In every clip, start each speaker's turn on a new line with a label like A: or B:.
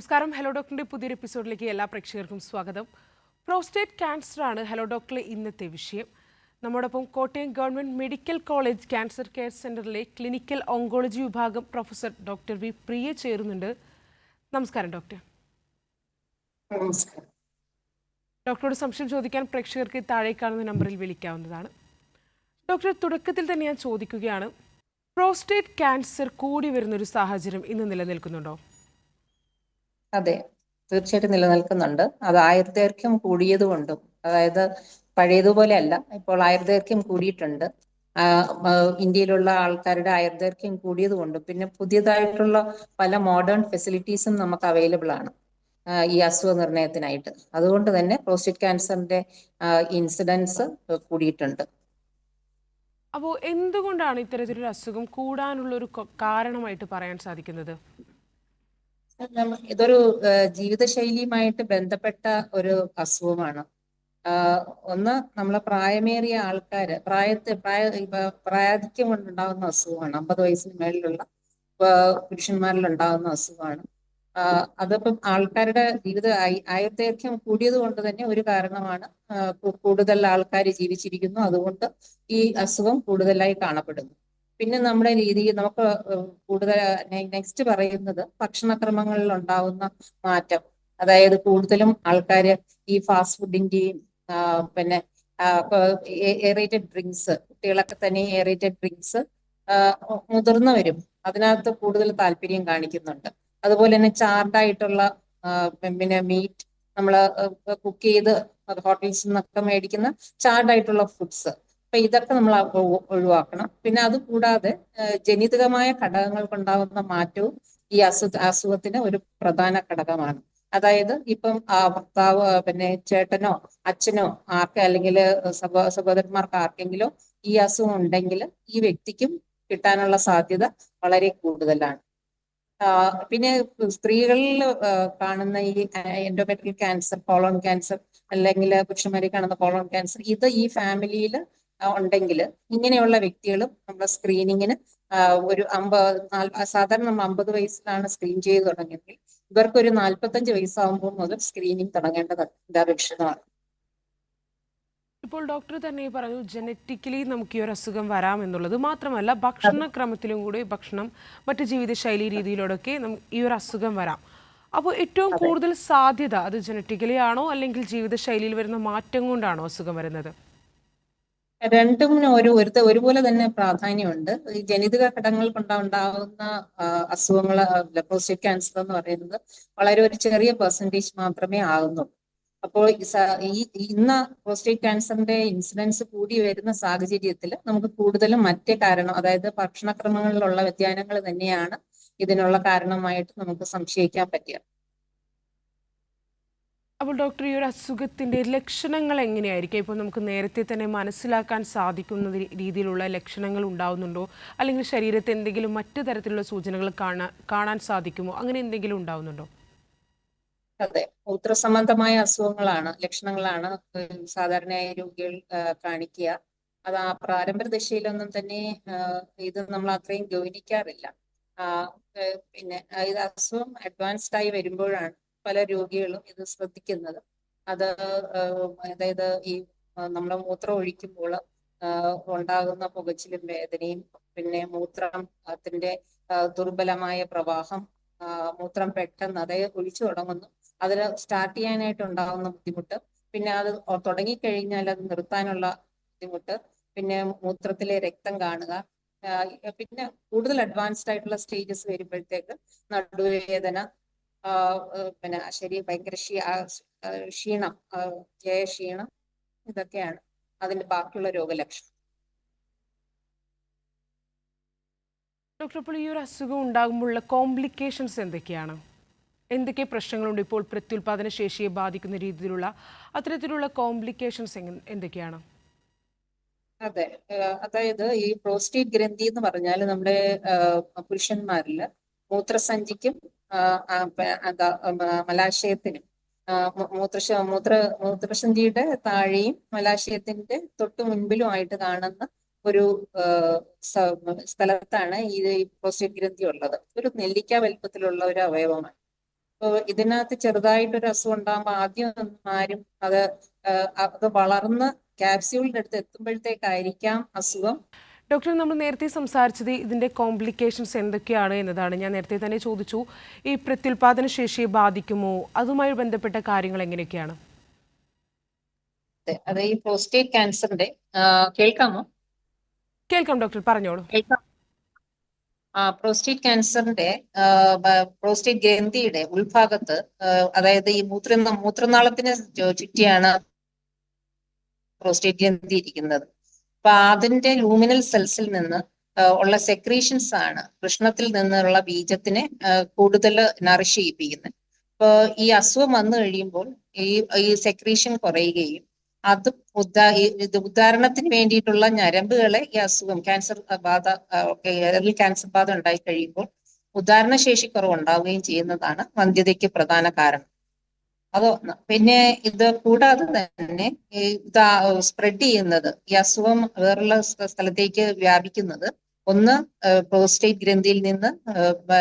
A: നമസ്കാരം. ഹലോ ഡോക്ടറിന്റെ പുതിയൊരു എപ്പിസോഡിലേക്ക് എല്ലാ പ്രേക്ഷകർക്കും സ്വാഗതം. പ്രോസ്റ്റേറ്റ് ക്യാൻസർ ആണ് ഹലോ ഡോക്ടറിലെ ഇന്നത്തെ വിഷയം. നമ്മോടൊപ്പം Kottayam government medical college cancer care സെന്ററിലെ ക്ലിനിക്കൽ ഓങ്കോളജി വിഭാഗം പ്രൊഫസർ ഡോക്ടർ വി പ്രിയ ചേരുന്നുണ്ട്. നമസ്കാരം ഡോക്ടർ ഡോക്ടറോട് സംശയം ചോദിക്കാൻ പ്രേക്ഷകർക്ക് താഴെ കാണുന്ന നമ്പറിൽ വിളിക്കാവുന്നതാണ്. ഡോക്ടർ തുടക്കത്തിൽ തന്നെ ഞാൻ ചോദിക്കുകയാണ്. പ്രോസ്റ്റേറ്റ് ക്യാൻസർ കൂടി വരുന്നൊരു സാഹചര്യം ഇന്ന് നിലനിൽക്കുന്നുണ്ടോ?
B: അതെ. തീർച്ചയായിട്ടും നിലനിൽക്കുന്നുണ്ട്. അത് ആയുർദൈർഘ്യം കൂടിയത് കൊണ്ടും അതായത് പഴയതുപോലെ അല്ല ഇപ്പോൾ ആയുർദൈർഘ്യം കൂടിയിട്ടുണ്ട്. ഇന്ത്യയിലുള്ള ആൾക്കാരുടെ ആയുർദൈർഘ്യം കൂടിയത് കൊണ്ടും പിന്നെ പുതിയതായിട്ടുള്ള പല മോഡേൺ ഫെസിലിറ്റീസും നമുക്ക് അവൈലബിൾ ആണ് ഈ അസുഖ നിർണയത്തിനായിട്ട്. അതുകൊണ്ട് തന്നെ പ്രോസ്റ്റേറ്റ് ക്യാൻസറിന്റെ ഇൻസിഡൻസ് കൂടിയിട്ടുണ്ട്.
A: അപ്പോൾ എന്തുകൊണ്ടാണ് ഇത്തരത്തിലൊരു അസുഖം കൂടാനുള്ള ഒരു കാരണമായിട്ട് പറയാൻ സാധിക്കുന്നത്?
B: ഇതൊരു ജീവിതശൈലിയുമായിട്ട് ബന്ധപ്പെട്ട ഒരു അസുഖമാണ്. ഒന്ന് നമ്മളെ പ്രായമേറിയ ആൾക്കാര് പ്രായത്തെ പ്രായ പ്രായാധിക്യം കൊണ്ടുണ്ടാകുന്ന അസുഖമാണ്. അമ്പത് വയസ്സിന് മേളിലുള്ള പുരുഷന്മാരിൽ ഉണ്ടാകുന്ന അസുഖമാണ്. അതിപ്പം ആൾക്കാരുടെ ജീവിത ആയുർദൈർഘ്യം കൂടിയത് കൊണ്ട് തന്നെ ഒരു കാരണമാണ് കൂടുതൽ ആൾക്കാർ ജീവിച്ചിരിക്കുന്നു. അതുകൊണ്ട് ഈ അസുഖം കൂടുതലായി കാണപ്പെടുന്നു. പിന്നെ നമ്മുടെ രീതി നമുക്ക് കൂടുതൽ നെക്സ്റ്റ് പറയുന്നത് ഭക്ഷണക്രമങ്ങളിൽ ഉണ്ടാവുന്ന മാറ്റം. അതായത് കൂടുതലും ആൾക്കാർ ഈ ഫാസ്റ്റ് ഫുഡിന്റെയും പിന്നെ എയറേറ്റഡ് ഡ്രിങ്ക്സ് കുട്ടികളൊക്കെ തന്നെ എയറേറ്റഡ് ഡ്രിങ്ക്സ് മുതിർന്നവരും അതിനകത്ത് കൂടുതൽ താല്പര്യം കാണിക്കുന്നുണ്ട്. അതുപോലെ തന്നെ ചാർഡായിട്ടുള്ള പിന്നെ മീറ്റ് നമ്മൾ കുക്ക് ചെയ്ത് ഹോട്ടൽസിൽ നിന്നൊക്കെ മേടിക്കുന്ന ചാർഡായിട്ടുള്ള ഫുഡ്സ്. അപ്പൊ ഇതൊക്കെ നമ്മൾ ഒഴിവാക്കണം. പിന്നെ അത് കൂടാതെ ജനിതകമായ ഘടകങ്ങൾ കൊണ്ടാകുന്ന മാറ്റവും ഈ അസു അസുഖത്തിന് ഒരു പ്രധാന ഘടകമാണ്. അതായത് ഇപ്പം ആ ഭർത്താവ് പിന്നെ ചേട്ടനോ അച്ഛനോ ആർക്ക് അല്ലെങ്കിൽ സഹോ സഹോദരന്മാർക്ക് ആർക്കെങ്കിലും ഈ അസുഖം ഉണ്ടെങ്കിൽ ഈ വ്യക്തിക്കും കിട്ടാനുള്ള സാധ്യത വളരെ കൂടുതലാണ്. പിന്നെ സ്ത്രീകളിൽ കാണുന്ന ഈ എൻഡോമെട്രിയൽ ക്യാൻസർ കോളോൺ ക്യാൻസർ അല്ലെങ്കിൽ പുരുഷന്മാരിൽ കാണുന്ന കോളോൺ ക്യാൻസർ ഇത് ഈ ഫാമിലിയിൽ ഉണ്ടെങ്കിൽ ഇങ്ങനെയുള്ള വ്യക്തികളും നമ്മുടെ സ്ക്രീനിങ്ങിന് ഒരു അമ്പത് സാധാരണ നമ്മൾ അമ്പത് വയസ്സിലാണ് സ്ക്രീൻ ചെയ്ത് തുടങ്ങിയെങ്കിൽ ഇവർക്ക് ഒരു നാൽപ്പത്തഞ്ച് വയസ്സാകുമ്പോൾ മുതൽ സ്ക്രീനിങ് തുടങ്ങേണ്ടത് അത്യാവശ്യമാണ്
A: ഇപ്പോൾ ഡോക്ടർ തന്നെ പറഞ്ഞു ജനറ്റിക്കലി നമുക്ക് ഈ ഒരു അസുഖം വരാം എന്നുള്ളത് മാത്രമല്ല ഭക്ഷണക്രമത്തിലും കൂടി ഭക്ഷണം മറ്റ് ജീവിതശൈലി രീതിയിലൂടെയൊക്കെ നമുക്ക് ഈ ഒരു അസുഖം വരാം. അപ്പോൾ ഏറ്റവും കൂടുതൽ സാധ്യത അത് ജനറ്റിക്കലി ആണോ അല്ലെങ്കിൽ ജീവിതശൈലിയിൽ വരുന്ന മാറ്റം കൊണ്ടാണോ അസുഖം വരുന്നത്?
B: രണ്ടും ഒരു ഒരു ഒരുപോലെ തന്നെ പ്രാധാന്യമുണ്ട്. ഈ ജനിതക ഘടകങ്ങൾ കൊണ്ടുണ്ടാവുന്ന അസുഖങ്ങൾ പ്രോസ്റ്റേറ്റ് ക്യാൻസർ എന്ന് പറയുന്നത് വളരെ ഒരു ചെറിയ പെർസെന്റേജ് മാത്രമേ ആകുന്നുള്ളൂ അപ്പോൾ ഈ ഇന്ന് പ്രോസ്റ്റേറ്റ് ക്യാൻസറിന്റെ ഇൻസിഡൻസ് കൂടി വരുന്ന സാഹചര്യത്തിൽ നമുക്ക് കൂടുതലും മറ്റേ കാരണം അതായത് ഭക്ഷണക്രമങ്ങളിലുള്ള വ്യതിയാനങ്ങൾ തന്നെയാണ് ഇതിനുള്ള കാരണമായിട്ട് നമുക്ക് സംശയിക്കാൻ പറ്റുക.
A: അപ്പോൾ ഡോക്ടർ ഈ ഒരു അസുഖത്തിന്റെ ലക്ഷണങ്ങൾ എങ്ങനെയായിരിക്കും? ഇപ്പോൾ നമുക്ക് നേരത്തെ തന്നെ മനസ്സിലാക്കാൻ സാധിക്കുന്ന രീതിയിലുള്ള ലക്ഷണങ്ങൾ ഉണ്ടാവുന്നുണ്ടോ? അല്ലെങ്കിൽ ശരീരത്തെ എന്തെങ്കിലും മറ്റു തരത്തിലുള്ള സൂചനകൾ കാണാൻ കാണാൻ സാധിക്കുമോ? അങ്ങനെ എന്തെങ്കിലും ഉണ്ടാവുന്നുണ്ടോ?
B: അതെ. മൂത്രസംബന്ധമായ അസുഖങ്ങളാണ് ലക്ഷണങ്ങളാണ് സാധാരണയായി രോഗികൾ കാണിക്കുക. അത് ആ പ്രാരംഭ ദശയിലൊന്നും തന്നെ ഇത് നമ്മൾ അത്രയും ഗൗനിക്കാറില്ല. പിന്നെ ഇത് അസുഖം അഡ്വാൻസ്ഡ് ആയി വരുമ്പോഴാണ്. പല രോഗികളും ഇത് ശ്രദ്ധിക്കുന്നത്. അത് അതായത് ഈ നമ്മുടെ മൂത്രം ഒഴിക്കുമ്പോൾ ഉണ്ടാകുന്ന പുകച്ചിലും വേദനയും പിന്നെ മൂത്രം അതിന്റെ ദുർബലമായ പ്രവാഹം മൂത്രം പെട്ടെന്ന് അതായത് ഒഴിച്ചു തുടങ്ങുന്നു. അതിൽ സ്റ്റാർട്ട് ചെയ്യാനായിട്ട് ഉണ്ടാകുന്ന ബുദ്ധിമുട്ട് പിന്നെ അത് തുടങ്ങിക്കഴിഞ്ഞാൽ അത് നിർത്താനുള്ള ബുദ്ധിമുട്ട് പിന്നെ മൂത്രത്തിലെ രക്തം കാണുക പിന്നെ കൂടുതൽ അഡ്വാൻസ്ഡ് ആയിട്ടുള്ള സ്റ്റേജസ് വരുമ്പോഴത്തേക്ക് നടുവേദന പിന്നെ ശരീരം ഭയങ്കര ക്ഷീണം ജയ ക്ഷീണം ഇതൊക്കെയാണ് അതിന്റെ ബാക്കിയുള്ള രോഗലക്ഷണം.
A: ഡോക്ടർ അപ്പോൾ ഈ ഒരു അസുഖം ഉണ്ടാകുമ്പോഴുള്ള കോംപ്ലിക്കേഷൻസ് എന്തൊക്കെയാണ്? എന്തൊക്കെ പ്രശ്നങ്ങളുണ്ട് ഇപ്പോൾ പ്രത്യുൽപാദന ശേഷിയെ ബാധിക്കുന്ന രീതിയിലുള്ള അത്തരത്തിലുള്ള കോംപ്ലിക്കേഷൻസ് എന്തൊക്കെയാണ്?
B: അതെ അതായത് ഈ പ്രോസ്റ്റേറ്റ് ഗ്രന്ഥി എന്ന് പറഞ്ഞാൽ നമ്മുടെ പുരുഷന്മാരിൽ പുരുഷന്മാരിൽ മൂത്രസഞ്ചിക്കും എന്താ മലാശയത്തിനും. മൂത്രശ മൂത്ര മൂത്രപ്രസന്ധിയുടെ താഴെയും മലാശയത്തിന്റെ തൊട്ടു മുൻപിലുമായിട്ട് കാണുന്ന ഒരു സ്ഥലത്താണ് ഈ പ്രോസ്റ്റേറ്റ് ഗ്രന്ഥി ഉള്ളത്. ഒരു നെല്ലിക്ക വലുപ്പത്തിലുള്ള ഒരു അവയവമാണ്. അപ്പോൾ ഇതിനകത്ത് ചെറുതായിട്ടൊരു അസുഖം ഉണ്ടാകുമ്പോൾ ആദ്യം ആരും അത് അത് വളർന്ന് ക്യാപ്സ്യൂളിന്റെ അടുത്ത് എത്തുമ്പോഴത്തേക്കായിരിക്കാം അസുഖം.
A: ഡോക്ടർ നമ്മൾ നേരത്തെ സംസാരിച്ചത് ഇതിന്റെ കോംപ്ലിക്കേഷൻസ് എന്തൊക്കെയാണ് എന്നതാണ്. ഞാൻ നേരത്തെ തന്നെ ചോദിച്ചു ഈ പ്രത്യുൽപാദന ശേഷിയെ ബാധിക്കുമോ? അതുമായി ബന്ധപ്പെട്ട കാര്യങ്ങൾ എങ്ങനെയൊക്കെയാണ്?
B: അത് ഈ പ്രോസ്റ്റേറ്റ് ക്യാൻസറിന്റെ കേൾക്കാമോ?
A: കേൾക്കാം ഡോക്ടർ പറഞ്ഞോളൂ.
B: കേൾക്കാം. ആ പ്രോസ്റ്റേറ്റ് ക്യാൻസറിന്റെ പ്രോസ്റ്റേറ്റ് ഗ്രന്ഥിയുടെ ഉൾഭാഗത്ത് അതായത് ഈ മൂത്ര മൂത്രനാളത്തിന് ചുറ്റിയാണ് പ്രോസ്റ്റേറ്റ് ഗ്രന്ഥി ഇരിക്കുന്നത്. അപ്പൊ അതിന്റെ ലൂമിനൽ സെൽസിൽ നിന്ന് ഉള്ള സെക്രീഷൻസ് ആണ് കൃഷ്ണത്തിൽ നിന്നുള്ള ബീജത്തിനെ കൂടുതൽ നറിഷ് ചെയ്യിപ്പിക്കുന്നത് അപ്പൊ ഈ അസുഖം വന്നു കഴിയുമ്പോൾ ഈ ഈ സെക്രീഷൻ കുറയുകയും അത് ഉദാ ഉദാഹരണത്തിന് വേണ്ടിയിട്ടുള്ള ഞരമ്പുകളെ ഈ അസുഖം ക്യാൻസർ ബാധ എയറിൽ ക്യാൻസർ ബാധ ഉണ്ടായി കഴിയുമ്പോൾ ഉദാഹരണ ശേഷി കുറവ് ഉണ്ടാവുകയും ചെയ്യുന്നതാണ് വന്ധ്യതയ്ക്ക് പ്രധാന കാരണം. അതൊന്ന് പിന്നെ ഇത് കൂടാതെ തന്നെ ഇത് സ്പ്രെഡ് ചെയ്യുന്നത് ഈ അസുഖം വേറുള്ള സ്ഥ- സ്ഥലത്തേക്ക് വ്യാപിക്കുന്നത്. ഒന്ന് പ്രോസ്റ്റേറ്റ് ഗ്രന്ഥിയിൽ നിന്ന്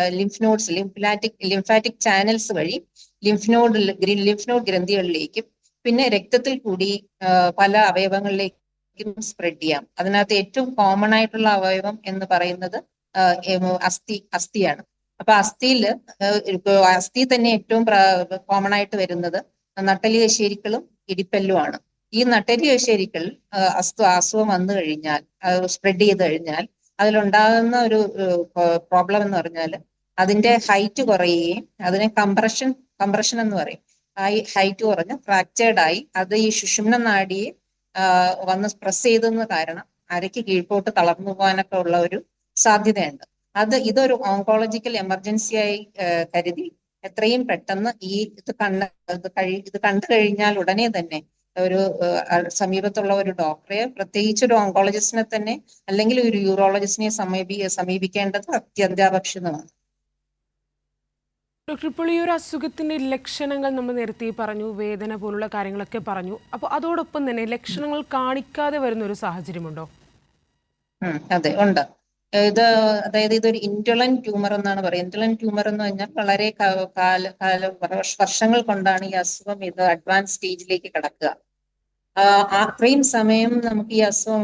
B: lymph nodes lymphatic lymphatic channels വഴി ലിംഫ് നോഡ് ലിംഫ് നോഡ് ഗ്രന്ഥികളിലേക്കും പിന്നെ രക്തത്തിൽ കൂടി പല അവയവങ്ങളിലേക്കും സ്പ്രെഡ് ചെയ്യാം. അതിനകത്ത് ഏറ്റവും കോമൺ ആയിട്ടുള്ള അവയവം എന്ന് പറയുന്നത് അസ്ഥി അസ്ഥിയാണ്. അപ്പൊ അസ്ഥിയിൽ അസ്ഥി തന്നെ ഏറ്റവും കോമൺ ആയിട്ട് വരുന്നത് നട്ടലി കശേരിക്കളും ഇടിപ്പല്ലുമാണ്. ഈ നട്ടലി കശേരിക്കൾ അസ്തു അസുഖം വന്നു കഴിഞ്ഞാൽ സ്പ്രെഡ് ചെയ്ത് കഴിഞ്ഞാൽ അതിലുണ്ടാകുന്ന ഒരു പ്രോബ്ലം എന്ന് പറഞ്ഞാൽ അതിന്റെ ഹൈറ്റ് കുറയുകയും അതിനെ കംപ്രഷൻ കംപ്രഷൻ എന്ന് പറയും. ആ ഹൈറ്റ് കുറഞ്ഞ് ഫ്രാക്ചേർഡായി അത് ഈ ശുഷുമ്ന നാടിയെ വന്ന് പ്രസ് ചെയ്തെന്ന് കാരണം അരയ്ക്ക് കീഴ്പോട്ട് തളർന്നു പോകാനൊക്കെ ഉള്ള ഒരു സാധ്യതയുണ്ട്. അത് ഇതൊരു ഓങ്കോളജിക്കൽ എമർജൻസി ആയി കരുതി. എത്രയും പെട്ടെന്ന് ഈ ഇത് കണ്ണ് ഇത് കഴി ഇത് കണ്ടു കഴിഞ്ഞാൽ ഉടനെ തന്നെ ഒരു സമീപത്തുള്ള ഒരു ഡോക്ടറെ പ്രത്യേകിച്ച് ഒരു ഓങ്കോളജിസ്റ്റിനെ തന്നെ അല്ലെങ്കിൽ ഒരു യൂറോളജിസ്റ്റിനെ സമീപി സമീപിക്കേണ്ടത് അത്യന്താപേക്ഷിതമാണ്.
A: ഡോക്ടർ ഇപ്പോൾ ഈ ഒരു അസുഖത്തിന്റെ ലക്ഷണങ്ങൾ നമ്മൾ നേരത്തെ പറഞ്ഞു വേദന പോലുള്ള കാര്യങ്ങളൊക്കെ പറഞ്ഞു. അപ്പോൾ അതോടൊപ്പം തന്നെ ലക്ഷണങ്ങൾ കാണിക്കാതെ വരുന്ന ഒരു സാഹചര്യമുണ്ടോ?
B: അതെ ഉണ്ട്. ഇത് അതായത് ഇതൊരു ഇന്റുളൻ ട്യൂമർ എന്നാണ് പറയുന്നത്. ഇന്റുളൻ ട്യൂമർ എന്ന് പറഞ്ഞാൽ വളരെ കാല കാല വർഷങ്ങൾ കൊണ്ടാണ് ഈ അസുഖം ഇത് അഡ്വാൻസ് സ്റ്റേജിലേക്ക് കടക്കുക. അത്രയും സമയം നമുക്ക് ഈ അസുഖം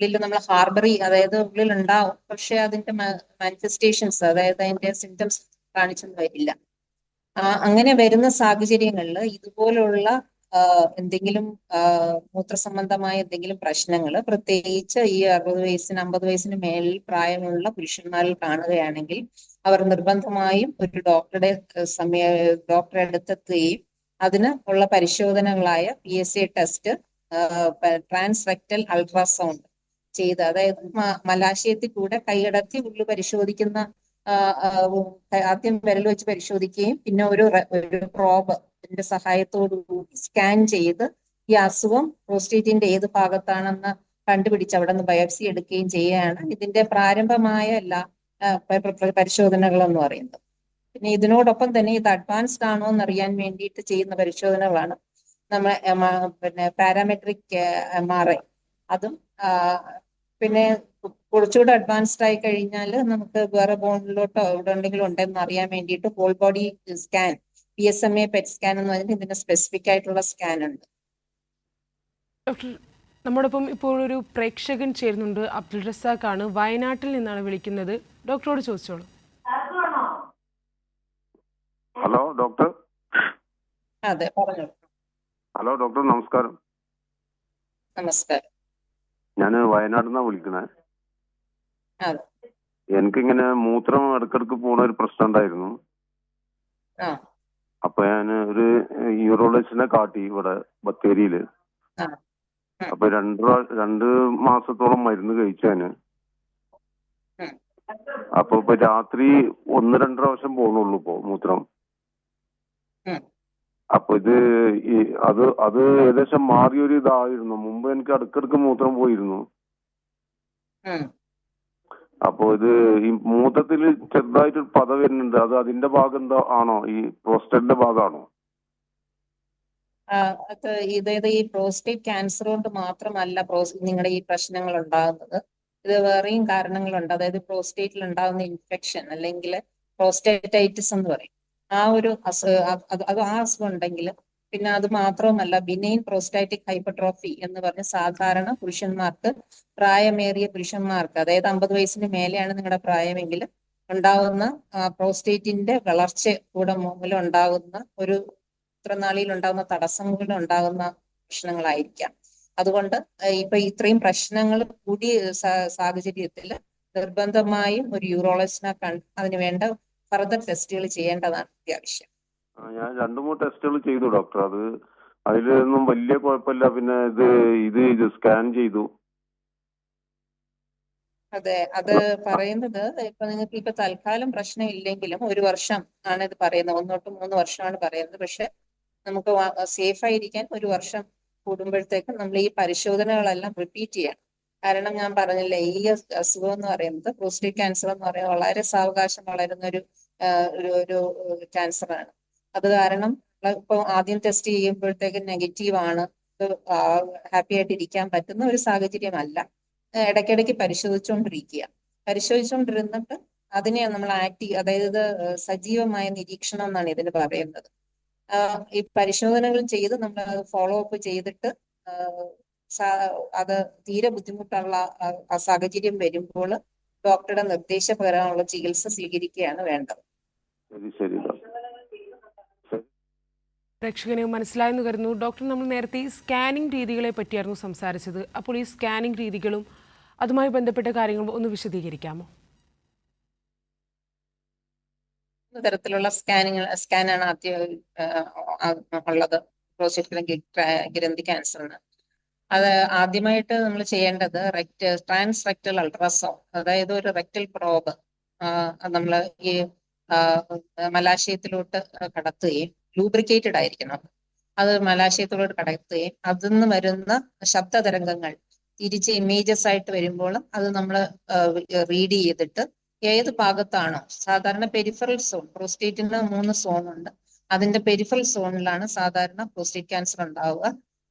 B: ഉള്ളിൽ നമ്മൾ ഹാർബറി അതായത് ഉള്ളിൽ ഉണ്ടാവും. പക്ഷെ അതിന്റെ മാനിഫെസ്റ്റേഷൻസ് അതായത് അതിന്റെ സിംറ്റംസ് കാണിച്ചൊന്നും വരില്ല. അങ്ങനെ വരുന്ന സാഹചര്യങ്ങളിൽ ഇതുപോലുള്ള എന്തെങ്കിലും മൂത്രസംബന്ധമായ എന്തെങ്കിലും പ്രശ്നങ്ങൾ പ്രത്യേകിച്ച് ഈ അറുപത് വയസ്സിന് അമ്പത് വയസ്സിന് മേളിൽ പ്രായമുള്ള പുരുഷന്മാരിൽ കാണുകയാണെങ്കിൽ അവർ നിർബന്ധമായും ഒരു ഡോക്ടറുടെ സമയ ഡോക്ടറെ അടുത്തെത്തുകയും അതിന് ഉള്ള പരിശോധനകളായ P S C test transrectal ultrasound ചെയ്ത് അതായത് മലാശയത്തിൽ കൂടെ കൈയടത്തി ഉള്ളു പരിശോധിക്കുന്ന ആദ്യം വിരൽ വെച്ച് പരിശോധിക്കുകയും പിന്നെ ഒരു ഒരു പ്രോബ് സഹായത്തോടു കൂടി സ്കാൻ ചെയ്ത് ഈ അസുഖം പ്രോസ്റ്റേറ്റിന്റെ ഏത് ഭാഗത്താണെന്ന് കണ്ടുപിടിച്ച് അവിടെ നിന്ന് ബയോപ്സി എടുക്കുകയും ചെയ്യുകയാണ്. ഇതിന്റെ പ്രാരംഭമായ എല്ലാ ആ, പ- പ- പരിശോധനകൾ എന്ന് പറയുന്നത്. പിന്നെ ഇതിനോടൊപ്പം തന്നെ ഇത് അഡ്വാൻസ്ഡ് ആണോ എന്ന് അറിയാൻ വേണ്ടിയിട്ട് ചെയ്യുന്ന പരിശോധനകളാണ്. നമ്മൾ പിന്നെ പാരാമെട്രിക് എം ആർ ഐ അതും പിന്നെ കുറച്ചുകൂടെ അഡ്വാൻസ്ഡ് ആയി കഴിഞ്ഞാൽ നമുക്ക് വേറെ ബോണിലോട്ടോ എവിടെ ഉണ്ടെങ്കിലും ഉണ്ടെന്ന് അറിയാൻ വേണ്ടിയിട്ട് whole body scan P S M A PET scan എന്ന് പറഞ്ഞിട്ട് ഇതിന്റെ സ്പെസിഫിക് ആയിട്ടുള്ള സ്കാൻ ഉണ്ട്.
A: ഡോക്ടർ നമ്മോടൊപ്പം ഇപ്പോൾ ഒരു പ്രേക്ഷകൻ ചേരുന്നുണ്ട് അബ്ദുൾ റസാഖ് ആണ്. വയനാട്ടിൽ നിന്നാണ് വിളിക്കുന്നത്. ഡോക്ടറോട് ചോദിച്ചോളൂ.
C: Hello doctor.
B: അതെ പറഞ്ഞോളൂ.
C: ഹലോ ഡോക്ടർ നമസ്കാരം.
B: നമസ്കാരം.
C: ഞാൻ വയനാട് നിന്നാ വിളിക്കണേ എനിക്കിങ്ങനെ മൂത്രം ഇടക്കിടക്ക് പോണ ഒരു പ്രശ്നം ഉണ്ടായിരുന്നു. അപ്പൊ ഞാൻ ഒരു യൂറോളജിസ്റ്റിനെ കാട്ടി ഇവിടെ
B: ബത്തേരിയിൽ.
C: അപ്പൊ രണ്ട് രണ്ട് മാസത്തോളം മരുന്ന് കഴിച്ചാന്
B: ഞാൻ.
C: അപ്പൊ ഇപ്പൊ രാത്രി ഒന്ന് രണ്ട് പ്രാവശ്യം പോണുള്ളൂ ഇപ്പൊ മൂത്രം. അപ്പൊ ഇത് ഈ അത് അത് ഏകദേശം മാറിയൊരു ഇതായിരുന്നു മുമ്പ് എനിക്ക് ഇടക്കിടക്ക് മൂത്രം പോയിരുന്നു. അപ്പോ ഇത് ഈ മൂത്രത്തിൽ ചെറുതായിട്ട് പത വരുന്നുണ്ട്. അത് അതിന്റെ ഭാഗം എന്താ ആണോ? ഈ പ്രോസ്റ്റേറ്റിന്റെ ഭാഗമാണോ?
B: ആ, അത് ഇതായത് ഈ പ്രോസ്റ്റേറ്റ് ക്യാൻസർ കൊണ്ട് മാത്രമല്ല നിങ്ങളുടെ ഈ പ്രശ്നങ്ങൾ ഉണ്ടാകുന്നത്. ഇത് വേറെയും കാരണങ്ങളുണ്ട്. അതായത് പ്രോസ്റ്റേറ്റിൽ ഉണ്ടാകുന്ന ഇൻഫെക്ഷൻ അല്ലെങ്കിൽ പ്രോസ്റ്റേറ്റൈറ്റിസ് എന്ന് പറയും. ആ ഒരു അത് ആ അസുഖം ഉണ്ടെങ്കിൽ പിന്നെ അത് മാത്രവുമല്ല ബിനൈൻ പ്രോസ്റ്റാറ്റിക് ഹൈപ്പർട്രോഫി എന്ന് പറഞ്ഞ സാധാരണ പുരുഷന്മാർക്ക് പ്രായമേറിയ പുരുഷന്മാർക്ക് അതായത് അമ്പത് വയസ്സിന് മേലെയാണ് നിങ്ങളുടെ പ്രായമെങ്കിൽ ഉണ്ടാവുന്ന പ്രോസ്റ്റേറ്റിന്റെ വളർച്ച കൂടെ മൂലം ഉണ്ടാകുന്ന ഒരു ഇത്രനാളിയിൽ ഉണ്ടാകുന്ന തടസ്സം മൂലം ഉണ്ടാകുന്ന പ്രശ്നങ്ങളായിരിക്കാം. അതുകൊണ്ട് ഇപ്പൊ ഇത്രയും പ്രശ്നങ്ങൾ കൂടി സാഹചര്യത്തിൽ നിർബന്ധമായും ഒരു യൂറോളജിസ്റ്റിനെ കണ്ട് അതിന് വേണ്ട ഫർദർ ടെസ്റ്റുകൾ ചെയ്യേണ്ടതാണ് അത്യാവശ്യം.
C: ഞാൻ രണ്ടു മൂന്ന് ടെസ്റ്റുകൾ ചെയ്തു ഡോക്ടർ അത് അതിലൊന്നും വലിയ കുഴപ്പമില്ല. പിന്നെ ഇത് ഇത് ഇത് സ്കാൻ ചെയ്തു.
B: അതെ അത് പറയുന്നത് ഇപ്പൊ നിങ്ങൾക്ക് ഇപ്പൊ തൽക്കാലം പ്രശ്നം ഇല്ലെങ്കിലും ഒരു വർഷം ആണ് ഇത് പറയുന്നത്. ഒന്നോട്ട് മൂന്ന് വർഷമാണ് പറയുന്നത്. പക്ഷെ നമുക്ക് സേഫ് ആയിരിക്കാൻ ഒരു വർഷം കൂടുമ്പോഴത്തേക്കും നമ്മൾ ഈ പരിശോധനകളെല്ലാം റിപ്പീറ്റ് ചെയ്യണം. കാരണം ഞാൻ പറഞ്ഞില്ലേ ഈ അസ് അസുഖം എന്ന് പറയുന്നത് പ്രോസ്റ്റേറ്റ് ക്യാൻസർ എന്ന് പറയുന്നത് വളരെ സാവകാശം വളരുന്ന ഒരു ഒരു ഒരു ക്യാൻസറാണ് അത് കാരണം ഇപ്പൊ ആദ്യം ടെസ്റ്റ് ചെയ്യുമ്പോഴത്തേക്ക് നെഗറ്റീവ് ആണ്. ഹാപ്പി ആയിട്ട് ഇരിക്കാൻ പറ്റുന്ന ഒരു സാഹചര്യമല്ല ഇടയ്ക്കിടയ്ക്ക് പരിശോധിച്ചുകൊണ്ടിരിക്കുക പരിശോധിച്ചുകൊണ്ടിരുന്നിട്ട് അതിനെ നമ്മൾ ആക്റ്റീവ് അതായത് സജീവമായ നിരീക്ഷണം എന്നാണ് ഇതിന് പറയുന്നത്. ഈ പരിശോധനകൾ ചെയ്ത് നമ്മൾ ഫോളോ അപ്പ് ചെയ്തിട്ട് അത് തീരെ ബുദ്ധിമുട്ടുള്ള സാഹചര്യം വരുമ്പോൾ ഡോക്ടറുടെ നിർദ്ദേശപ്രകാരമുള്ള ചികിത്സ സ്വീകരിക്കുകയാണ് വേണ്ടത്.
C: ശരി ശരി
A: പ്രേക്ഷകന് മനസ്സിലായെന്ന് കരുതുന്നു. ഡോക്ടർ നമ്മൾ നേരത്തെ ഈ സ്കാനിംഗ് രീതികളെ പറ്റിയായിരുന്നു സംസാരിച്ചത്. അപ്പോൾ ഈ സ്കാനിംഗ് രീതികളും അതുമായി ബന്ധപ്പെട്ട കാര്യങ്ങളും ഒന്ന് വിശദീകരിക്കാമോ?
B: തരത്തിലുള്ള സ്കാനിങ് സ്കാനാണ് ആദ്യം ഉള്ളത്? പ്രോസ്റ്റേറ്റ് ഗ്രന്ഥി ക്യാൻസറിന്. അത് ആദ്യമായിട്ട് നമ്മൾ ചെയ്യേണ്ടത് റെക്ട് ട്രാൻസ് റെക്ടൽ അൾട്രാസൗണ്ട്. അതായത് ഒരു റെക്ടൽ പ്രോബ്. നമ്മൾ ഈ മലാശയത്തിലോട്ട് കടത്തുകയും ലൂബ്രിക്കേറ്റഡ് ആയിരിക്കണം. അത് മലാശയത്തിലോട്ട് കടത്തുകയും അതിൽ നിന്ന് വരുന്ന ശബ്ദ തരംഗങ്ങൾ തിരിച്ച് ഇമേജസ് ആയിട്ട് വരുമ്പോൾ അത് നമ്മൾ റീഡ് ചെയ്തിട്ട് ഏത് ഭാഗത്താണോ സാധാരണ പെരിഫറൽ സോൺ പ്രോസ്റ്റേറ്റിന് മൂന്ന് സോൺ ഉണ്ട്. അതിന്റെ പെരിഫറൽ സോണിലാണ് സാധാരണ പ്രോസ്റ്റേറ്റ് ക്യാൻസർ ഉണ്ടാവുക.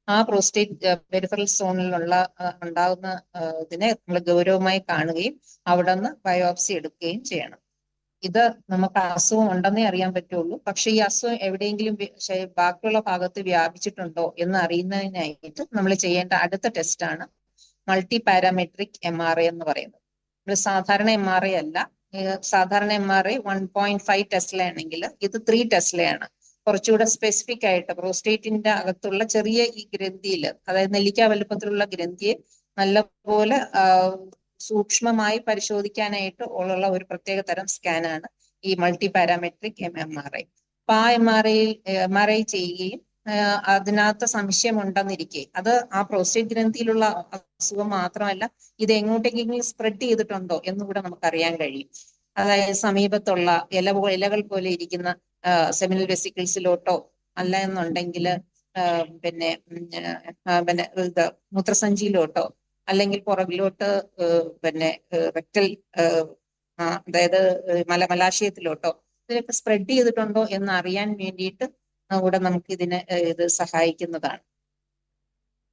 B: ആ പ്രോസ്റ്റേറ്റ് പെരിഫറൽ സോണിലുള്ള ഉണ്ടാകുന്ന ഇതിനെ നമ്മൾ ഗൗരവമായി കാണുകയും അവിടെ നിന്ന് ബയോപ്സി എടുക്കുകയും ചെയ്യണം. ഇത് നമുക്ക് അസുഖം ഉണ്ടെന്നേ അറിയാൻ പറ്റുള്ളൂ. പക്ഷെ ഈ അസുഖം എവിടെയെങ്കിലും ബാക്കിയുള്ള ഭാഗത്ത് വ്യാപിച്ചിട്ടുണ്ടോ എന്ന് അറിയുന്നതിനായിട്ട് നമ്മൾ ചെയ്യേണ്ട അടുത്ത ടെസ്റ്റാണ് multi parametric M R I എന്ന് പറയുന്നത്. നമ്മൾ സാധാരണ എം ആർ ഐ അല്ല. സാധാരണ M R I one point five ടെസ്ലയാണെങ്കിൽ ഇത് ത്രീ ടെസ്ലയാണ് കുറച്ചുകൂടെ സ്പെസിഫിക് ആയിട്ട് പ്രോസ്റ്റേറ്റിന്റെ അകത്തുള്ള ചെറിയ ഈ ഗ്രന്ഥിയിൽ അതായത് നെല്ലിക്ക വലുപ്പത്തിലുള്ള ഗ്രന്ഥിയെ നല്ലപോലെ സൂക്ഷ്മമായി പരിശോധിക്കാനായിട്ട് ഉള്ള ഒരു പ്രത്യേക തരം സ്കാനാണ് ഈ multi parametric M M R I അപ്പൊ ആ M R I M R I ചെയ്യുകയും അതിനകത്ത് സംശയം ഉണ്ടെന്നിരിക്കെ അത് ആ പ്രോസ്റ്റേറ്റ് ഗ്രന്ഥിയിലുള്ള അസുഖം മാത്രമല്ല ഇത് എങ്ങോട്ടെങ്കിലും സ്പ്രെഡ് ചെയ്തിട്ടുണ്ടോ എന്ന് കൂടെ നമുക്ക് അറിയാൻ കഴിയും. അതായത് സമീപത്തുള്ള ഇല ഇലകൾ പോലെ ഇരിക്കുന്ന സെമിനൽ വെസിക്കിൾസിലോട്ടോ അല്ല എന്നുണ്ടെങ്കിൽ പിന്നെ പിന്നെ മൂത്രസഞ്ചിയിലോട്ടോ അല്ലെങ്കിൽ പുറകിലോട്ട് പിന്നെ റെക്ടൽ അതായത് മലമലാശയത്തിലോട്ടോ ഇതിനൊക്കെ സ്പ്രെഡ് ചെയ്തിട്ടുണ്ടോ എന്ന് അറിയാൻ വേണ്ടിയിട്ട് കൂടെ നമുക്ക് ഇതിനെ ഇത് സഹായിക്കുന്നതാണ്.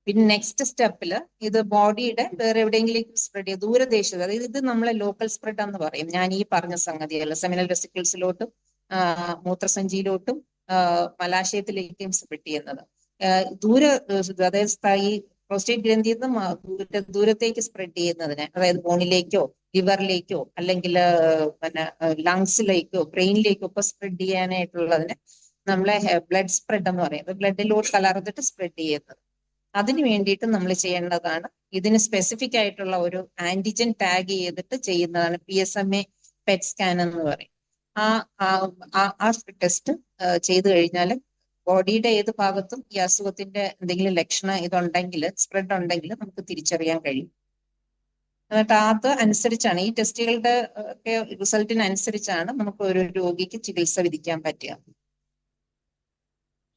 B: പിന്നെ നെക്സ്റ്റ് സ്റ്റെപ്പിൽ ഇത് ബോഡിയുടെ വേറെ എവിടെയെങ്കിലും സ്പ്രെഡ് ചെയ്യുക ദൂരദേശത്ത് അതായത് ഇത് നമ്മളെ ലോക്കൽ സ്പ്രെഡ് എന്ന് പറയും. ഞാൻ ഈ പറഞ്ഞ സംഗതിയല്ല സെമിനൽ വെസിക്കിൾസിലോട്ടും മൂത്രസഞ്ചിയിലോട്ടും മലാശയത്തിലേക്കും സ്പ്രെഡ് ചെയ്യുന്നത്. ദൂര അതായത് സ്ഥായി പ്രോസ്റ്റേറ്റ് ഗ്രന്ഥിയിൽ നിന്ന് ദൂരത്തെ ദൂരത്തേക്ക് സ്പ്രെഡ് ചെയ്യുന്നതിന് അതായത് ബോണിലേക്കോ ലിവറിലേക്കോ അല്ലെങ്കിൽ പിന്നെ ലങ്സിലേക്കോ ബ്രെയിനിലേക്കോ ഒക്കെ സ്പ്രെഡ് ചെയ്യാനായിട്ടുള്ളതിന് നമ്മളെ ബ്ലഡ് സ്പ്രെഡ് എന്ന് പറയുന്നത് ബ്ലഡിലൂടെ കലർന്നിട്ട് സ്പ്രെഡ് ചെയ്യുന്നത്. അതിന് വേണ്ടിയിട്ട് നമ്മൾ ചെയ്യേണ്ടതാണ് ഇതിന് സ്പെസിഫിക് ആയിട്ടുള്ള ഒരു ആന്റിജൻ ടാഗ് ചെയ്തിട്ട് ചെയ്യുന്നതാണ് P S M A PET scan എന്ന് പറയും. ആ- ആ ടെസ്റ്റ് ചെയ്തു കഴിഞ്ഞാൽ ബോഡിയുടെ ഏത് ഭാഗത്തും ഈ അസുഖത്തിന്റെ എന്തെങ്കിലും ലക്ഷണം ഇതുണ്ടെങ്കിൽ സ്പ്രെഡ് ഉണ്ടെങ്കിൽ നമുക്ക് തിരിച്ചറിയാൻ കഴിയും. എന്നിട്ട് അത് അനുസരിച്ചാണ് ഈ ടെസ്റ്റുകളുടെ ഒക്കെ റിസൾട്ടിനനുസരിച്ചാണ് നമുക്ക് ഒരു രോഗിക്ക് ചികിത്സ വിധിക്കാൻ പറ്റുക.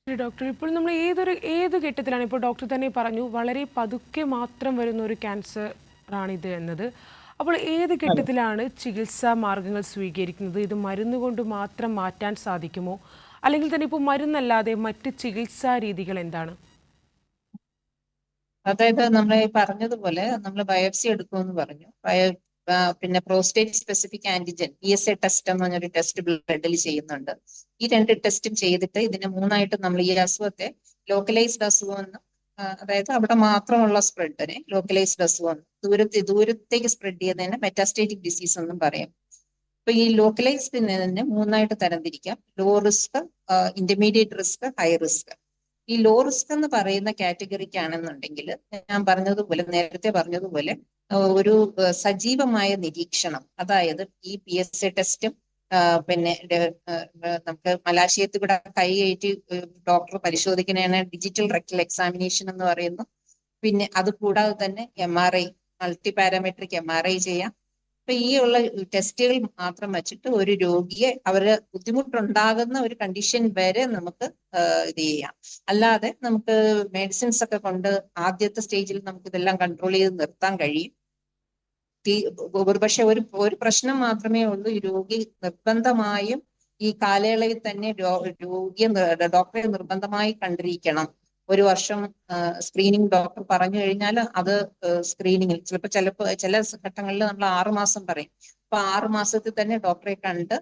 A: ഡോക്ടർ. ഇപ്പോൾ നമ്മൾ ഏതൊരു ഏത് ഘട്ടത്തിലാണ് ഇപ്പോൾ ഡോക്ടർ തന്നെ പറഞ്ഞു വളരെ പതുക്കെ മാത്രം വരുന്ന ഒരു ക്യാൻസർ ആണിത് എന്നത്. അപ്പോൾ ഏത് ഘട്ടത്തിലാണ് ചികിത്സാ മാർഗങ്ങൾ സ്വീകരിക്കുന്നത്? ഇത് മരുന്ന് കൊണ്ട് മാത്രം മാറ്റാൻ സാധിക്കുമോ? അല്ലെങ്കിൽ തന്നെ ഇപ്പോൾ മരുന്നല്ലാതെ മറ്റ് ചികിത്സാ രീതികൾ എന്താണ്?
B: അതായത് നമ്മൾ പറഞ്ഞതുപോലെ നമ്മൾ ബയോപ്സി എടുക്കുമെന്ന് പറഞ്ഞു. ബയോ പിന്നെ prostate specific antigen E S A test എന്ന് പറഞ്ഞൊരു ടെസ്റ്റ് ബ്ലഡിൽ ചെയ്യുന്നുണ്ട്. ഈ രണ്ട് ടെസ്റ്റും ചെയ്തിട്ട് ഇതിനെ മൂന്നായിട്ട് നമ്മൾ ഈ അസുഖത്തെ ലോക്കലൈസ്ഡ് അസുഖം എന്ന് അതായത് അവിടെ മാത്രമുള്ള സ്പ്രെഡിനെ ലോക്കലൈസ്ഡ് അസുഖം ദൂരത്തെ ദൂരത്തേക്ക് സ്പ്രെഡ് ചെയ്യുന്നതിനെ മെറ്റാസ്റ്റേറ്റിക് ഡിസീസ് എന്നും പറയും. അപ്പൊ ഈ ലോക്കലൈസ് തന്നെ മൂന്നായിട്ട് തരംതിരിക്കാം. Low risk intermediate risk high risk ഈ ലോ റിസ്ക് എന്ന് പറയുന്ന കാറ്റഗറിക്കാണെന്നുണ്ടെങ്കിൽ ഞാൻ പറഞ്ഞതുപോലെ നേരത്തെ പറഞ്ഞതുപോലെ ഒരു സജീവമായ നിരീക്ഷണം. അതായത് ഈ പി എസ് എ ടെസ്റ്റും പിന്നെ നമുക്ക് മലാശയത്തിൽ കൂടെ കൈ കയറ്റി ഡോക്ടർ പരിശോധിക്കുന്നതാണ് ഡിജിറ്റൽ റെക്ടൽ എക്സാമിനേഷൻ എന്ന് പറയുന്നു. പിന്നെ അത് കൂടാതെ തന്നെ M R I multi parametric M R I ചെയ്യാം. അപ്പൊ ഈ ഉള്ള ടെസ്റ്റുകൾ മാത്രം വെച്ചിട്ട് ഒരു രോഗിയെ അവർ ബുദ്ധിമുട്ടുണ്ടാകുന്ന ഒരു കണ്ടീഷൻ വരെ നമുക്ക് ഇത് ചെയ്യാം. അല്ലാതെ നമുക്ക് മെഡിസിൻസ് ഒക്കെ കൊണ്ട് ആദ്യത്തെ സ്റ്റേജിൽ നമുക്ക് ഇതെല്ലാം കൺട്രോൾ ചെയ്ത് നിർത്താൻ കഴിയും. ഒരുപക്ഷെ ഒരു ഒരു പ്രശ്നം മാത്രമേ ഉള്ളൂ. ഈ രോഗി നിർബന്ധമായും ഈ കാലയളവിൽ തന്നെ രോഗിയെ ഡോക്ടറെ നിർബന്ധമായി കണ്ടിരിക്കണം. ഒരു വർഷം സ്ക്രീനിങ് ഡോക്ടർ പറഞ്ഞു കഴിഞ്ഞാൽ അത് സ്ക്രീനിങ്ങിൽ ചിലപ്പോൾ ചിലപ്പോൾ ചില ഘട്ടങ്ങളിൽ നമ്മൾ ആറുമാസം പറയും. അപ്പൊ ആറുമാസത്തിൽ തന്നെ ഡോക്ടറെ കണ്ട്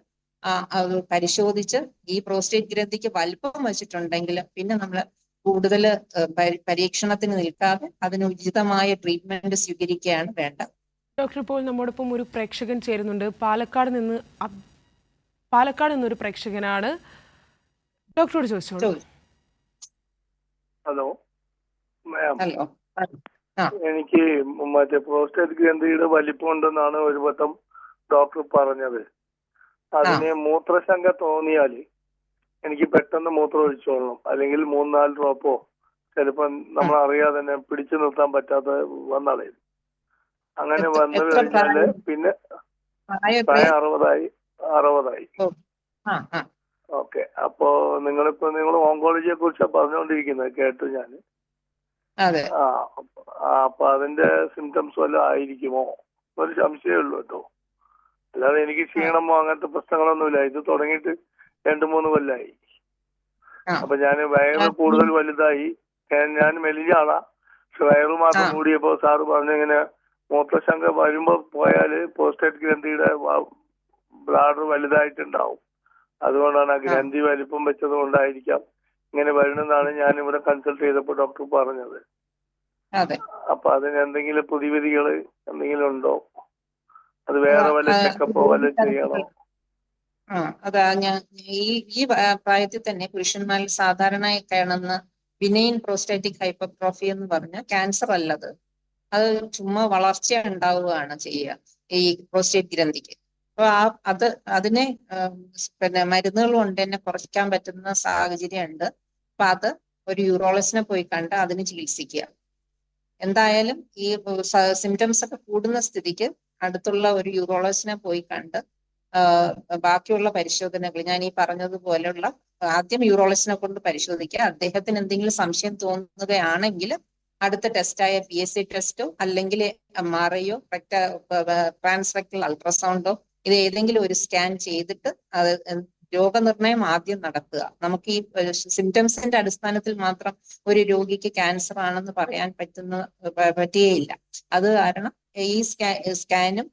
B: അത് പരിശോധിച്ച് ഈ പ്രോസ്റ്റേറ്റ് ഗ്രന്ഥിക്ക് വലിപ്പം വെച്ചിട്ടുണ്ടെങ്കിൽ പിന്നെ നമ്മൾ കൂടുതൽ പരീക്ഷണത്തിന് നിൽക്കാതെ അതിന് ഉചിതമായ ട്രീറ്റ്മെന്റ് സ്വീകരിക്കുകയാണ് വേണ്ടത്.
A: ഡോക്ടർ ഇപ്പോൾ നമ്മോടൊപ്പം ഒരു പ്രേക്ഷകൻ ചേരുന്നുണ്ട്. പാലക്കാട് നിന്ന് പാലക്കാട് നിന്നൊരു പ്രേക്ഷകനാണ്. ഡോക്ടറോട് ചോദിച്ചോളൂ.
B: ചോദിച്ചു.
D: Hello ma'am.
B: ഹലോ.
D: എനിക്ക് മറ്റേ പ്രോസ്റ്റേറ്റ് ഗ്രന്ഥിയുടെ വലിപ്പം ഉണ്ടെന്നാണ് ഒരു വട്ടം ഡോക്ടർ പറഞ്ഞത്. അതിന് മൂത്രശങ്ക തോന്നിയാൽ എനിക്ക് പെട്ടെന്ന് മൂത്രം ഒഴിച്ചോളണം. അല്ലെങ്കിൽ മൂന്നാൽ ഡ്രോപ്പോ. ചിലപ്പോ നമ്മൾ അറിയാതെ തന്നെ പിടിച്ചു നിർത്താൻ പറ്റാത്ത വന്നാളെ. അങ്ങനെ വന്നു
B: കഴിഞ്ഞാൽ
D: പിന്നെ
B: പ്രായം
D: അറുപതായി അറുപതായി. ഓക്കെ. അപ്പോ നിങ്ങളിപ്പോ നിങ്ങൾ ഓങ്കോളജിയെ കുറിച്ചാണ് പറഞ്ഞുകൊണ്ടിരിക്കുന്നത് കേട്ടു ഞാൻ
B: അതെ.
D: ആ അപ്പ- അതിന്റെ സിംറ്റംസ് വല്ലതും ആയിരിക്കുമോ? ഒരു സംശയമേ ഉള്ളൂ കേട്ടോ. അല്ലാതെ എനിക്ക് ക്ഷീണമോ അങ്ങനത്തെ പ്രശ്നങ്ങളൊന്നുമില്ല. ഇത് തുടങ്ങിയിട്ട് രണ്ടു മൂന്ന് കൊല്ലായി. അപ്പൊ ഞാൻ വയറ് കൂടുതൽ വലുതായി. ഞാൻ- മെലിഞ്ഞാളാ. പക്ഷെ വയറ് മാത്രം. കൂടിയപ്പോ സാറ് പറഞ്ഞു ഇങ്ങനെ മൂത്രശങ്ക വരുമ്പോ പോയാൽ പോസ്റ്റേറ്റ് ഗ്രന്ഥിയുടെ ബ്ലാഡർ വലുതായിട്ടുണ്ടാവും. അതുകൊണ്ടാണ് ആ ഗ്രന്ഥി വലിപ്പം വെച്ചത് കൊണ്ടായിരിക്കാം ഇങ്ങനെ വരണമെന്നാണ് ഞാൻ ഇവിടെ കൺസൾട്ട് ചെയ്തപ്പോൾ ഡോക്ടർ പറഞ്ഞത്. അപ്പൊ അതിന് എന്തെങ്കിലും പുതിവിധികൾ എന്തെങ്കിലും ഉണ്ടോ? അത് വേറെ വല്ല ചെക്കപ്പോ വല്ല ചെയ്യണോ?
B: ആ അതാ ഞാൻ ഈ ഈ പ്രാ- പ്രായത്തിൽ തന്നെ പുരുഷന്മാരിൽ സാധാരണയായി കാണുന്ന ബിനൈൻ പ്രോസ്റ്റാറ്റിക് ഹൈപ്പർട്രോഫി എന്ന് പറഞ്ഞ ക്യാൻസർ അല്ലത്. അത് ചുമ്മാ വളർച്ച ഉണ്ടാവുകയാണ് ചെയ്യുക ഈ പ്രോസ്റ്റേറ്റ് ഗ്രന്ഥിക്ക്. അപ്പൊ ആ അത് അതിനെ പിന്നെ മരുന്നുകൾ കൊണ്ട് തന്നെ കുറയ്ക്കാൻ പറ്റുന്ന സാഹചര്യം ഉണ്ട് അപ്പൊ അത് ഒരു യൂറോളജിനെ പോയി കണ്ട് അതിന് ചികിത്സിക്കുക. എന്തായാലും ഈ സിംറ്റംസ് ഒക്കെ കൂടുന്ന സ്ഥിതിക്ക് അടുത്തുള്ള ഒരു യൂറോളജിനെ പോയി കണ്ട് ബാക്കിയുള്ള പരിശോധനകൾ ഞാൻ ഈ പറഞ്ഞതുപോലെയുള്ള ആദ്യം യൂറോളജിനെ കൊണ്ട് പരിശോധിക്കുക. അദ്ദേഹത്തിന് എന്തെങ്കിലും സംശയം തോന്നുകയാണെങ്കിൽ അടുത്ത ടെസ്റ്റായ പി എസ് സി ടെസ്റ്റോ അല്ലെങ്കിൽ എം ആർ ഐയോ ട്രാൻസ്റെക്ടൽ അൾട്രാസൗണ്ടോ ഇത് ഏതെങ്കിലും ഒരു സ്കാൻ ചെയ്തിട്ട് അത് രോഗനിർണയം ആദ്യം നടത്തുക. നമുക്ക് ഈ സിംറ്റംസിന്റെ അടിസ്ഥാനത്തിൽ മാത്രം ഒരു രോഗിക്ക് ക്യാൻസർ ആണെന്ന് പറയാൻ പറ്റുന്ന പറ്റുകയില്ല. അത് കാരണം ഈ സ്കാ സ്കാനും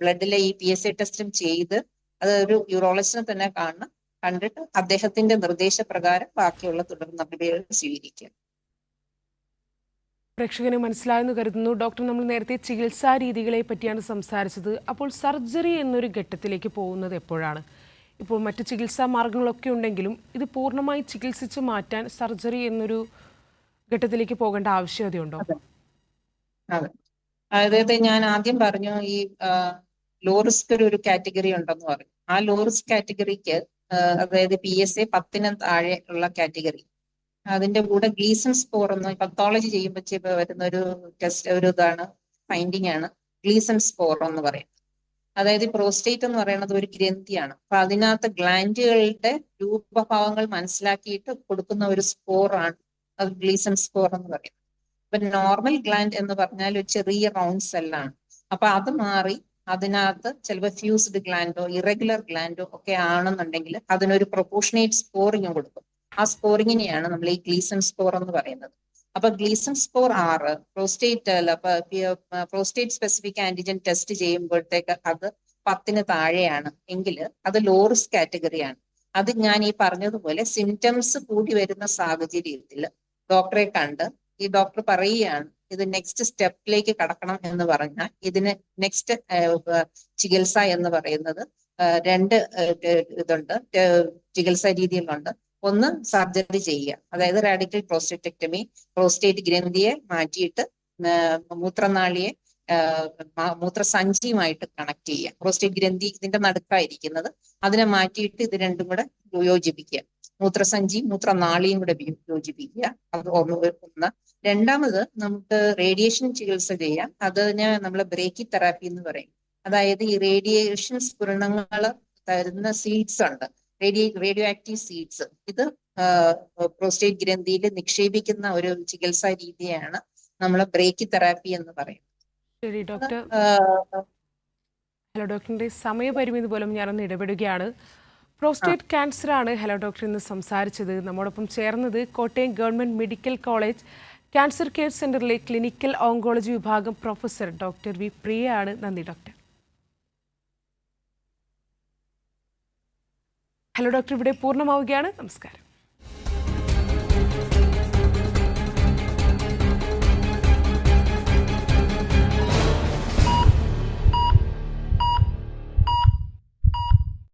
B: ബ്ലഡിലെ ഈ പി എസ് ഐ ടെസ്റ്റും ചെയ്ത് അത് ഒരു യൂറോളജിനെ തന്നെ കാണണം. കണ്ടിട്ട് അദ്ദേഹത്തിന്റെ നിർദ്ദേശപ്രകാരം ബാക്കിയുള്ള തുടർ നടപടികൾ സ്വീകരിക്കുക.
A: പ്രേക്ഷകന് മനസ്സിലായെന്ന് കരുതുന്നു. ഡോക്ടർ നമ്മൾ നേരത്തെ ചികിത്സാ രീതികളെ പറ്റിയാണ് സംസാരിച്ചത്. അപ്പോൾ സർജറി എന്നൊരു ഘട്ടത്തിലേക്ക് പോകുന്നത് എപ്പോഴാണ്? ഇപ്പോൾ മറ്റ് ചികിത്സാ മാർഗങ്ങളൊക്കെ ഉണ്ടെങ്കിലും ഇത് പൂർണമായി ചികിത്സിച്ച് മാറ്റാൻ സർജറി എന്നൊരു ഘട്ടത്തിലേക്ക് പോകേണ്ട ആവശ്യകതയുണ്ടോ?
B: അതെ. അതായത് ഞാൻ ആദ്യം പറഞ്ഞു ഈ ലോ റിസ്ക് ഒരു കാറ്റഗറി ഉണ്ടെന്ന് പറഞ്ഞു. ആ ലോ റിസ്ക് കാറ്റഗറിക്ക് അതായത് പി എസ് എ പത്തിന് താഴെ ഉള്ള കാറ്റഗറി. അതിന്റെ കൂടെ ഗ്ലീസൺ സ്കോർ എന്ന് പത്തോളജി ചെയ്യുമ്പോൾ വരുന്ന ഒരു ടെസ്റ്റ് ഒരു ഇതാണ് ഫൈൻഡിങ് ആണ്. ഗ്ലീസൺ സ്കോർ എന്ന് പറയുന്നത് അതായത് പ്രോസ്റ്റേറ്റ് എന്ന് പറയുന്നത് ഒരു ഗ്രന്ഥിയാണ്. അപ്പൊ അതിനകത്ത് ഗ്ലാൻഡുകളുടെ രൂപഭാവങ്ങൾ മനസ്സിലാക്കിയിട്ട് കൊടുക്കുന്ന ഒരു സ്കോറാണ് അത് ഗ്ലീസൺ സ്കോർ എന്ന് പറയുന്നത് ഇപ്പൊ നോർമൽ ഗ്ലാൻഡ് എന്ന് പറഞ്ഞാൽ ഒരു ചെറിയ റൗണ്ട് സെല്ലാണ് അപ്പൊ അത് മാറി അതിനകത്ത് ചിലപ്പോൾ ഫ്യൂസ്ഡ് ഗ്ലാൻഡോ ഇറഗുലർ ഗ്ലാൻഡോ ഒക്കെ ആണെന്നുണ്ടെങ്കിൽ അതിനൊരു പ്രൊപ്പോർഷനേറ്റ് സ്കോറിങ് കൊടുക്കും. ആ സ്കോറിങ്ങിനെയാണ് നമ്മൾ ഈ ഗ്ലീസൺ സ്കോർ എന്ന് പറയുന്നത്. അപ്പൊ ഗ്ലീസൺ സ്കോർ ആറ് prostate prostate specific antigen test ചെയ്യുമ്പോഴത്തേക്ക് അത് പത്തിന് താഴെയാണ് എങ്കിൽ അത് ലോ റിസ്ക് കാറ്റഗറിയാണ് അത് ഞാൻ ഈ പറഞ്ഞതുപോലെ സിംറ്റംസ് കൂടി വരുന്ന സാഹചര്യത്തിൽ ഡോക്ടറെ കണ്ട് ഈ ഡോക്ടർ പറയുകയാണ് ഇത് നെക്സ്റ്റ് സ്റ്റെപ്പിലേക്ക് കടക്കണം എന്ന് പറഞ്ഞാൽ ഇതിന് നെക്സ്റ്റ് ചികിത്സ എന്ന് പറയുന്നത് രണ്ട് ഇതുണ്ട് ചികിത്സാ രീതികളുണ്ട് ഒന്ന് സർജറി ചെയ്യുക. അതായത് റാഡിക്കൽ പ്രോസ്റ്റേറ്റക്ടമി പ്രോസ്റ്റേറ്റ് ഗ്രന്ഥിയെ മാറ്റിയിട്ട് മൂത്രനാളിയെ മൂത്രസഞ്ചിയുമായിട്ട് കണക്ട് ചെയ്യുക. പ്രോസ്റ്റേറ്റ് ഗ്രന്ഥി ഇതിന്റെ നടുക്കായിരിക്കുന്നത്. അതിനെ മാറ്റിയിട്ട് ഇത് രണ്ടും കൂടെ യോജിപ്പിക്കുക. മൂത്രസഞ്ചിയും മൂത്രനാളിയും കൂടെ യോജിപ്പിക്കുക. അത് ഒന്ന് രണ്ടാമത് നമുക്ക് റേഡിയേഷൻ ചികിത്സ ചെയ്യാം. അതിന് നമ്മൾ ബ്രേക്കി തെറാപ്പി എന്ന് പറയും. അതായത് ഈ റേഡിയേഷൻ സ്ഫുരണങ്ങൾ തരുന്ന സീഡ്സ് ഉണ്ട്. Radio radioactive seeds. ഇത് പ്രോസ്റ്റേറ്റ് ഗ്രന്ഥിയിൽ നിക്ഷേപിക്കുന്ന ഒരു ചികിത്സാ രീതിയാണ് നമ്മളെ ബ്രേക്ക് തെറാപ്പി എന്ന് പറയും
A: ശരി ഡോക്ടർ. ഹലോ ഡോക്ടറിന്റെ സമയപരിമിതി പോലും ഞാനൊന്ന് ഇടപെടുകയാണ്. പ്രോസ്റ്റേറ്റ് ക്യാൻസർ ആണ് ഹലോ ഡോക്ടർ ഇന്ന് സംസാരിച്ചത്. നമ്മോടൊപ്പം ചേർന്നത് Kottayam government medical college cancer care സെന്ററിലെ ക്ലിനിക്കൽ ഓങ്കോളജി വിഭാഗം പ്രൊഫസർ ഡോക്ടർ വി പ്രിയ ആണ് നന്ദി ഡോക്ടർ. ഹലോ ഡോക്ടർ ഇവിടെ പൂർണമാവുകയാണ്. നമസ്കാരം.